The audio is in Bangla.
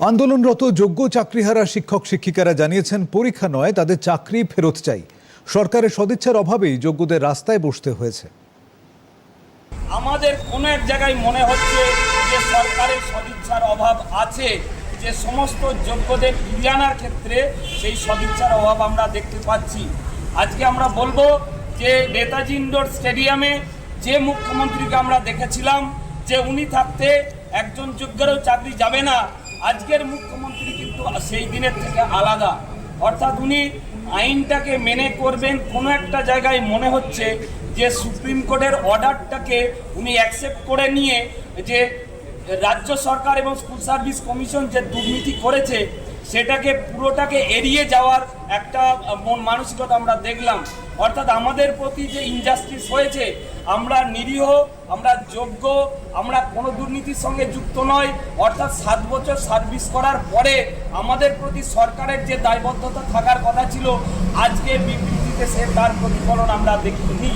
আন্দোলনরত যোগ্য চাকরিহারা শিক্ষক শিক্ষিকারা জানিয়েছেন, পরীক্ষা নয়, তাদের চাকরি ফেরত চাই। সরকারের সদিচ্ছার অভাবেই যোগ্যদের রাস্তায় বসতে হয়েছে। আমাদের কোনো এক জায়গায় মনে হচ্ছে যে সরকারের সদিচ্ছার অভাব আছে, যে সমস্ত যোগ্যদের ফিরিয়ে আনার ক্ষেত্রে সেই সদিচ্ছার অভাব আমরা দেখতে পাচ্ছি। আজকে আমরা বলব যে নেতাজি ইন্ডোর স্টেডিয়ামে যে মুখ্যমন্ত্রীকে আমরা দেখেছিলাম, যে উনি থাকতে একজন যোগ্যেরও চাকরি যাবে না আজকের মুখ্যমন্ত্রী কিন্তু সেই দিনের থেকে আলাদা। অর্থাৎ উনি আইনটাকে মেনে করবেন কোনো একটা জায়গায় মনে হচ্ছে যে সুপ্রিম কোর্টের অর্ডারটাকে উনি অ্যাকসেপ্ট করে নিয়ে যে রাজ্য সরকার এবং স্কুল সার্ভিস কমিশন যে দুর্নীতি করেছে সেটাকে, পুরোটাকে এড়িয়ে যাওয়ার একটা মন মানসিকতা আমরা দেখলাম। অর্থাৎ আমাদের প্রতি যে ইনজাস্টিস হয়েছে, আমরা নিরীহ, আমরা যোগ্য, আমরা কোনো দুর্নীতির সঙ্গে যুক্ত নয়। অর্থাৎ সাত বছর সার্ভিস করার পরে আমাদের প্রতি সরকারের যে দায়বদ্ধতা থাকার কথা ছিল, আজকে বিবৃতিতে সে তার প্রতিফলন আমরা দেখিনি।